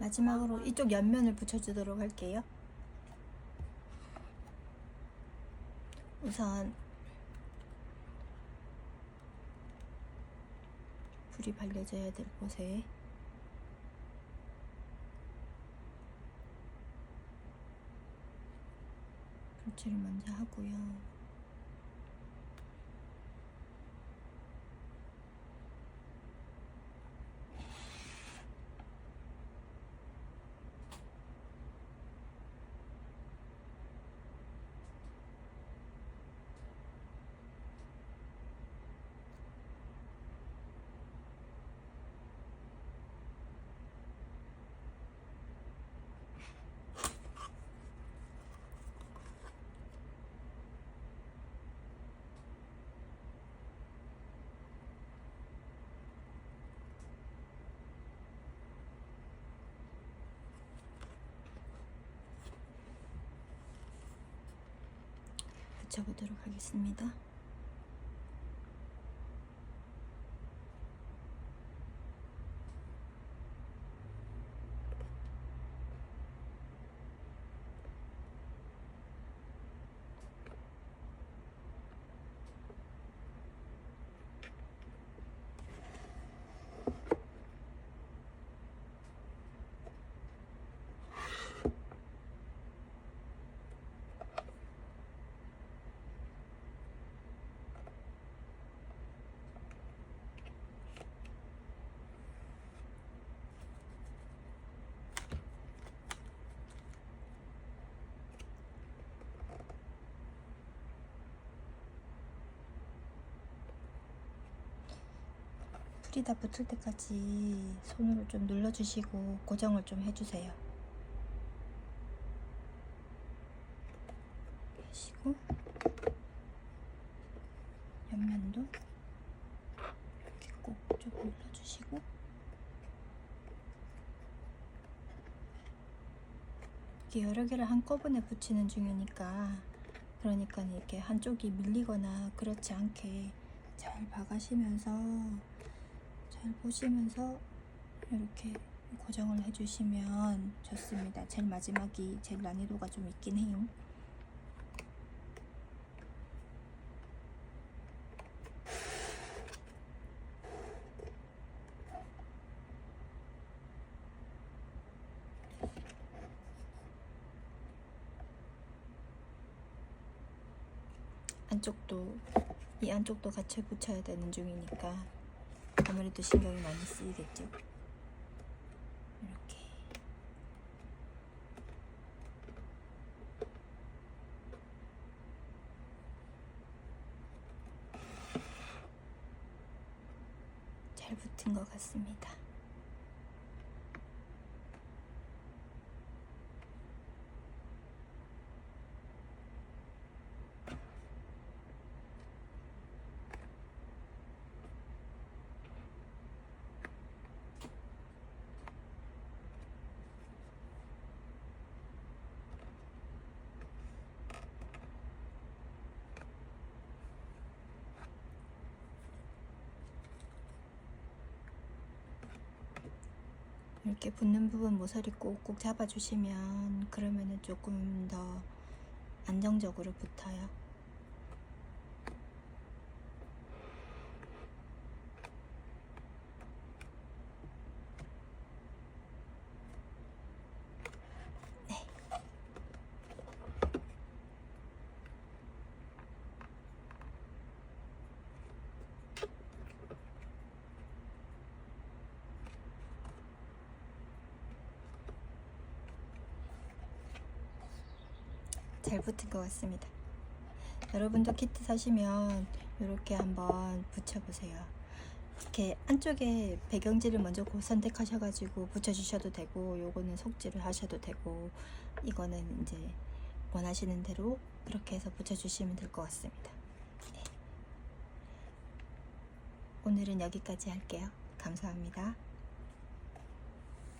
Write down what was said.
마지막으로 이쪽 옆면을 붙여주도록 할게요. 우선 불이 발려져야 될 곳에 불칠을 먼저 하고요. 붙여보도록 하겠습니다. 풀이 다 붙을 때까지 손으로 좀 눌러주시고 고정을 좀 해주세요. 하시고 옆면도 이렇게 꼭 좀 눌러주시고 이게 여러 개를 한꺼번에 붙이는 중이니까 그러니까 이렇게 한쪽이 밀리거나 그렇지 않게 잘 박아시면서 잘 보시면서 이렇게 고정을 해주시면 좋습니다. 제일 마지막이 제일 난이도가 좀 있긴 해요. 안쪽도 이 안쪽도 같이 붙여야 되는 중이니까 아무래도 신경이 많이 쓰이겠죠. 이렇게 잘 붙은 것 같습니다. 이렇게 붙는 부분 모서리 꼭꼭 잡아주시면 그러면은 조금 더 안정적으로 붙어요. 잘 붙은 것 같습니다. 여러분도 키트 사시면 이렇게 한번 붙여보세요. 이렇게 안쪽에 배경지를 먼저 고- 선택하셔가지고 붙여주셔도 되고 요거는 속지를 하셔도 되고 이거는 이제 원하시는 대로 그렇게 해서 붙여주시면 될 것 같습니다. 네. 오늘은 여기까지 할게요. 감사합니다.